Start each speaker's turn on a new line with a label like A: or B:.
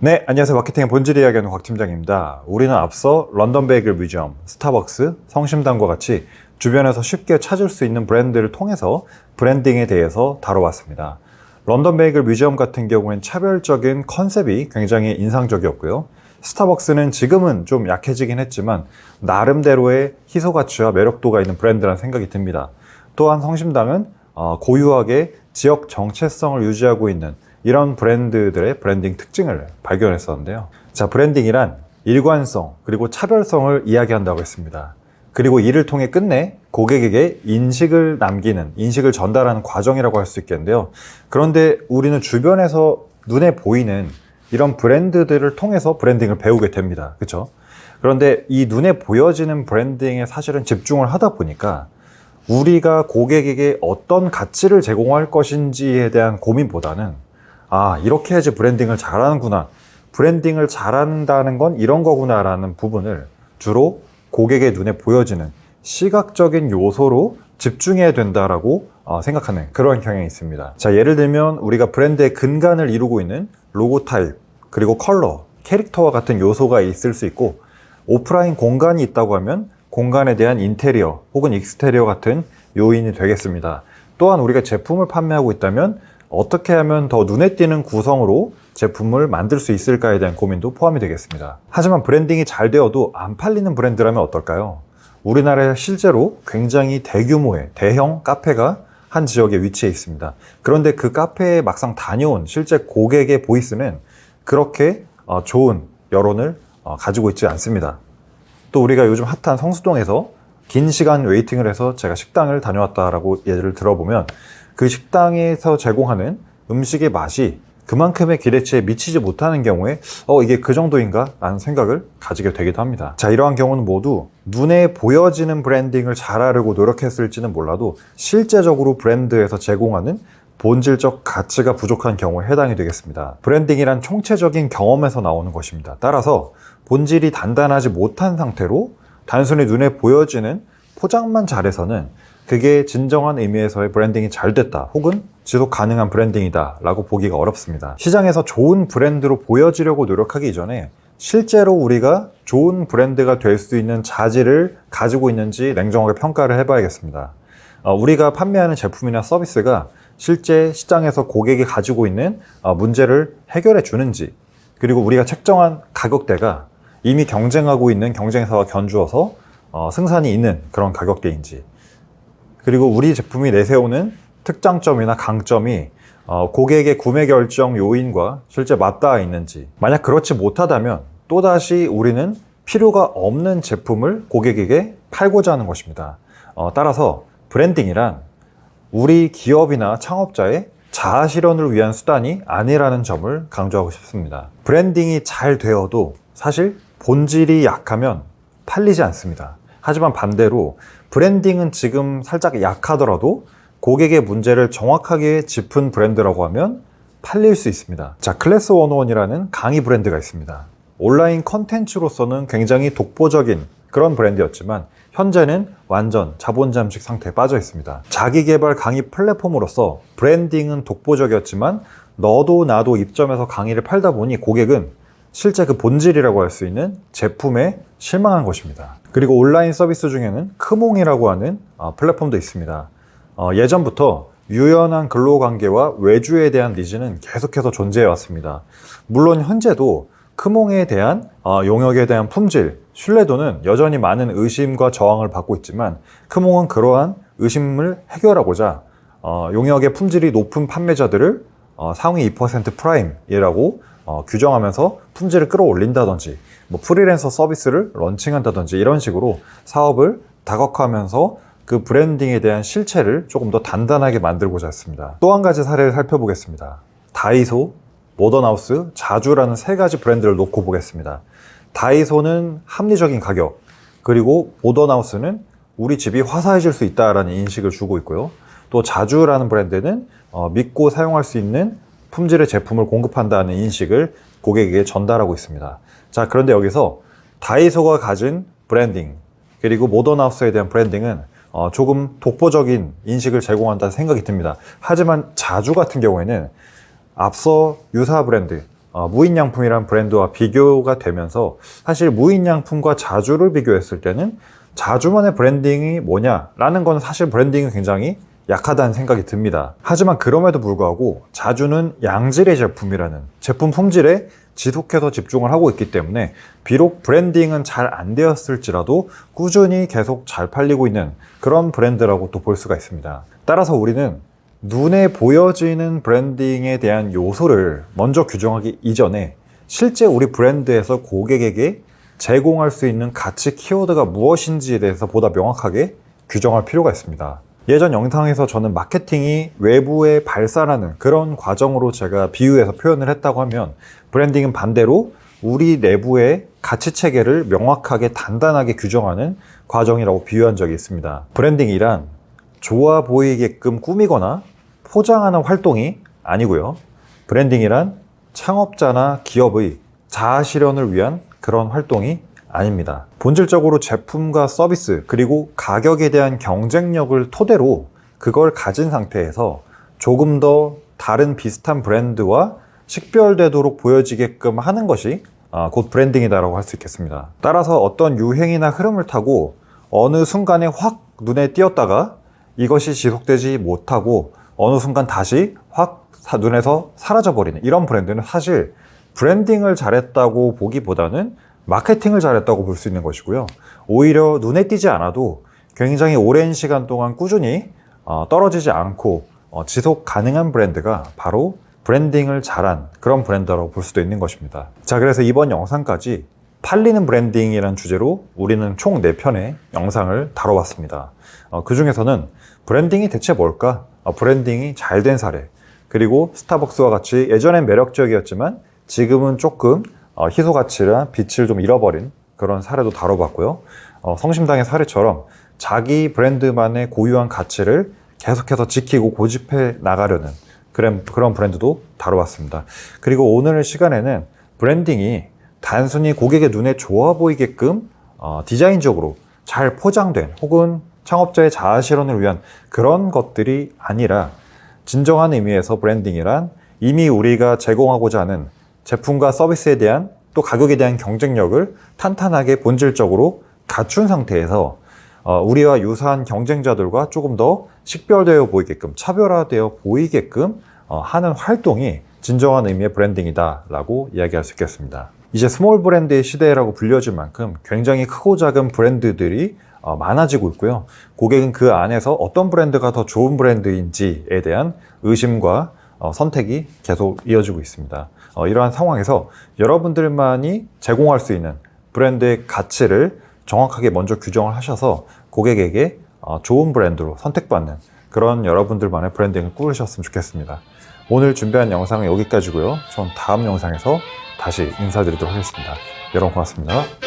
A: 네, 안녕하세요. 마케팅의 본질 이야기하는 곽 팀장입니다. 우리는 앞서 런던 베이글 뮤지엄, 스타벅스, 성심당과 같이 주변에서 쉽게 찾을 수 있는 브랜드를 통해서 브랜딩에 대해서 다뤄봤습니다. 런던 베이글 뮤지엄 같은 경우엔 차별적인 컨셉이 굉장히 인상적이었고요. 스타벅스는 지금은 좀 약해지긴 했지만 나름대로의 희소 가치와 매력도가 있는 브랜드라는 생각이 듭니다. 또한 성심당은 어, 고유하게 지역 정체성을 유지하고 있는 이런 브랜드들의 브랜딩 특징을 발견했었는데요. 자, 브랜딩이란 일관성 그리고 차별성을 이야기한다고 했습니다. 그리고 이를 통해 끝내 고객에게 인식을 남기는, 인식을 전달하는 과정이라고 할 수 있겠는데요. 그런데 우리는 주변에서 눈에 보이는 이런 브랜드들을 통해서 브랜딩을 배우게 됩니다. 그렇죠? 그런데 이 눈에 보여지는 브랜딩에 사실은 집중을 하다 보니까 우리가 고객에게 어떤 가치를 제공할 것인지에 대한 고민보다는 아, 이렇게 해야지 브랜딩을 잘하는구나. 브랜딩을 잘한다는 건 이런 거구나라는 부분을 주로 고객의 눈에 보여지는 시각적인 요소로 집중해야 된다라고 어, 생각하는 그런 경향이 있습니다. 자, 예를 들면 우리가 브랜드의 근간을 이루고 있는 로고 타입, 그리고 컬러, 캐릭터와 같은 요소가 있을 수 있고 오프라인 공간이 있다고 하면 공간에 대한 인테리어 혹은 익스테리어 같은 요인이 되겠습니다. 또한 우리가 제품을 판매하고 있다면 어떻게 하면 더 눈에 띄는 구성으로 제품을 만들 수 있을까에 대한 고민도 포함이 되겠습니다. 하지만 브랜딩이 잘 되어도 안 팔리는 브랜드라면 어떨까요? 우리나라에 실제로 굉장히 대규모의 대형 카페가 한 지역에 위치해 있습니다. 그런데 그 카페에 막상 다녀온 실제 고객의 보이스는 그렇게 어, 좋은 여론을 어, 가지고 있지 않습니다. 또 우리가 요즘 핫한 성수동에서 긴 시간 웨이팅을 해서 제가 식당을 다녀왔다라고 예를 들어보면 그 식당에서 제공하는 음식의 맛이 그만큼의 기대치에 미치지 못하는 경우에 어 이게 그 정도인가? 라는 생각을 가지게 되기도 합니다. 자 이러한 경우는 모두 눈에 보여지는 브랜딩을 잘하려고 노력했을지는 몰라도 실제적으로 브랜드에서 제공하는 본질적 가치가 부족한 경우에 해당이 되겠습니다. 브랜딩이란 총체적인 경험에서 나오는 것입니다. 따라서 본질이 단단하지 못한 상태로 단순히 눈에 보여지는 포장만 잘해서는 그게 진정한 의미에서의 브랜딩이 잘 됐다 혹은 지속 가능한 브랜딩이다 라고 보기가 어렵습니다. 시장에서 좋은 브랜드로 보여지려고 노력하기 이전에 실제로 우리가 좋은 브랜드가 될 수 있는 자질을 가지고 있는지 냉정하게 평가를 해봐야겠습니다. 어, 우리가 판매하는 제품이나 서비스가 실제 시장에서 고객이 가지고 있는 어, 문제를 해결해 주는지 그리고 우리가 책정한 가격대가 이미 경쟁하고 있는 경쟁사와 견주어서 어, 승산이 있는 그런 가격대인지 그리고 우리 제품이 내세우는 특장점이나 강점이 어, 고객의 구매 결정 요인과 실제 맞닿아 있는지 만약 그렇지 못하다면 또다시 우리는 필요가 없는 제품을 고객에게 팔고자 하는 것입니다. 어, 따라서 브랜딩이란 우리 기업이나 창업자의 자아 실현을 위한 수단이 아니라는 점을 강조하고 싶습니다. 브랜딩이 잘 되어도 사실 본질이 약하면 팔리지 않습니다. 하지만 반대로 브랜딩은 지금 살짝 약하더라도 고객의 문제를 정확하게 짚은 브랜드라고 하면 팔릴 수 있습니다. 자, 클래스 101이라는 강의 브랜드가 있습니다. 온라인 컨텐츠로서는 굉장히 독보적인 그런 브랜드였지만 현재는 완전 자본 잠식 상태에 빠져 있습니다. 자기 개발 강의 플랫폼으로서 브랜딩은 독보적이었지만 너도 나도 입점해서 강의를 팔다 보니 고객은 실제 그 본질이라고 할 수 있는 제품에 실망한 것입니다. 그리고 온라인 서비스 중에는 크몽이라고 하는 어, 플랫폼도 있습니다. 어, 예전부터 유연한 근로 관계와 외주에 대한 니즈는 계속해서 존재해 왔습니다. 물론 현재도 크몽에 대한 어, 용역에 대한 품질, 신뢰도는 여전히 많은 의심과 저항을 받고 있지만 크몽은 그러한 의심을 해결하고자 어, 용역의 품질이 높은 판매자들을 어, 상위 2% 프라임이라고 어, 규정하면서 품질을 끌어올린다든지 뭐 프리랜서 서비스를 런칭한다든지 이런 식으로 사업을 다각화하면서 그 브랜딩에 대한 실체를 조금 더 단단하게 만들고자 했습니다. 또 한 가지 사례를 살펴보겠습니다. 다이소, 모던하우스, 자주라는 세 가지 브랜드를 놓고 보겠습니다. 다이소는 합리적인 가격, 그리고 모던하우스는 우리 집이 화사해질 수 있다라는 인식을 주고 있고요. 또 자주라는 브랜드는 어, 믿고 사용할 수 있는 품질의 제품을 공급한다는 인식을 고객에게 전달하고 있습니다. 자, 그런데 여기서 다이소가 가진 브랜딩, 그리고 모던하우스에 대한 브랜딩은 어, 조금 독보적인 인식을 제공한다는 생각이 듭니다. 하지만 자주 같은 경우에는 앞서 유사 브랜드, 어, 무인양품이란 브랜드와 비교가 되면서 사실 무인양품과 자주를 비교했을 때는 자주만의 브랜딩이 뭐냐라는 건 사실 브랜딩이 굉장히 약하다는 생각이 듭니다. 하지만 그럼에도 불구하고 자주는 양질의 제품이라는 제품 품질에 지속해서 집중을 하고 있기 때문에 비록 브랜딩은 잘 안 되었을지라도 꾸준히 계속 잘 팔리고 있는 그런 브랜드라고 또 볼 수가 있습니다. 따라서 우리는 눈에 보여지는 브랜딩에 대한 요소를 먼저 규정하기 이전에 실제 우리 브랜드에서 고객에게 제공할 수 있는 가치 키워드가 무엇인지에 대해서 보다 명확하게 규정할 필요가 있습니다. 예전 영상에서 저는 마케팅이 외부에 발산하는 그런 과정으로 제가 비유해서 표현을 했다고 하면 브랜딩은 반대로 우리 내부의 가치 체계를 명확하게 단단하게 규정하는 과정이라고 비유한 적이 있습니다. 브랜딩이란 좋아 보이게끔 꾸미거나 포장하는 활동이 아니고요. 브랜딩이란 창업자나 기업의 자아 실현을 위한 그런 활동이 아닙니다. 본질적으로 제품과 서비스 그리고 가격에 대한 경쟁력을 토대로 그걸 가진 상태에서 조금 더 다른 비슷한 브랜드와 식별되도록 보여지게끔 하는 것이 아, 곧 브랜딩이다라고 할 수 있겠습니다. 따라서 어떤 유행이나 흐름을 타고 어느 순간에 확 눈에 띄었다가 이것이 지속되지 못하고 어느 순간 다시 확 사- 눈에서 사라져버리는 이런 브랜드는 사실 브랜딩을 잘했다고 보기보다는 마케팅을 잘했다고 볼 수 있는 것이고요. 오히려 눈에 띄지 않아도 굉장히 오랜 시간 동안 꾸준히 어, 떨어지지 않고 어, 지속 가능한 브랜드가 바로 브랜딩을 잘한 그런 브랜드라고 볼 수도 있는 것입니다. 자, 그래서 이번 영상까지 팔리는 브랜딩이라는 주제로 우리는 총 4편의 영상을 다뤄봤습니다. 그 중에서는 브랜딩이 대체 뭘까? 어, 브랜딩이 잘 된 사례, 그리고 스타벅스와 같이 예전엔 매력적이었지만 지금은 조금 어, 희소 가치나 빛을 좀 잃어버린 그런 사례도 다뤄봤고요. 어, 성심당의 사례처럼 자기 브랜드만의 고유한 가치를 계속해서 지키고 고집해 나가려는 그런, 그런 브랜드도 다뤄봤습니다. 그리고 오늘 시간에는 브랜딩이 단순히 고객의 눈에 좋아 보이게끔 어, 디자인적으로 잘 포장된 혹은 창업자의 자아 실현을 위한 그런 것들이 아니라 진정한 의미에서 브랜딩이란 이미 우리가 제공하고자 하는 제품과 서비스에 대한 또 가격에 대한 경쟁력을 탄탄하게 본질적으로 갖춘 상태에서 어, 우리와 유사한 경쟁자들과 조금 더 식별되어 보이게끔 차별화되어 보이게끔 어, 하는 활동이 진정한 의미의 브랜딩이다라고 이야기할 수 있겠습니다. 이제 스몰 브랜드의 시대라고 불려질 만큼 굉장히 크고 작은 브랜드들이 어, 많아지고 있고요. 고객은 그 안에서 어떤 브랜드가 더 좋은 브랜드인지에 대한 의심과 어, 선택이 계속 이어지고 있습니다. 어, 이러한 상황에서 여러분들만이 제공할 수 있는 브랜드의 가치를 정확하게 먼저 규정을 하셔서 고객에게 어, 좋은 브랜드로 선택받는 그런 여러분들만의 브랜딩을 꾸르셨으면 좋겠습니다. 오늘 준비한 영상은 여기까지고요. 전 다음 영상에서 다시 인사드리도록 하겠습니다. 여러분 고맙습니다.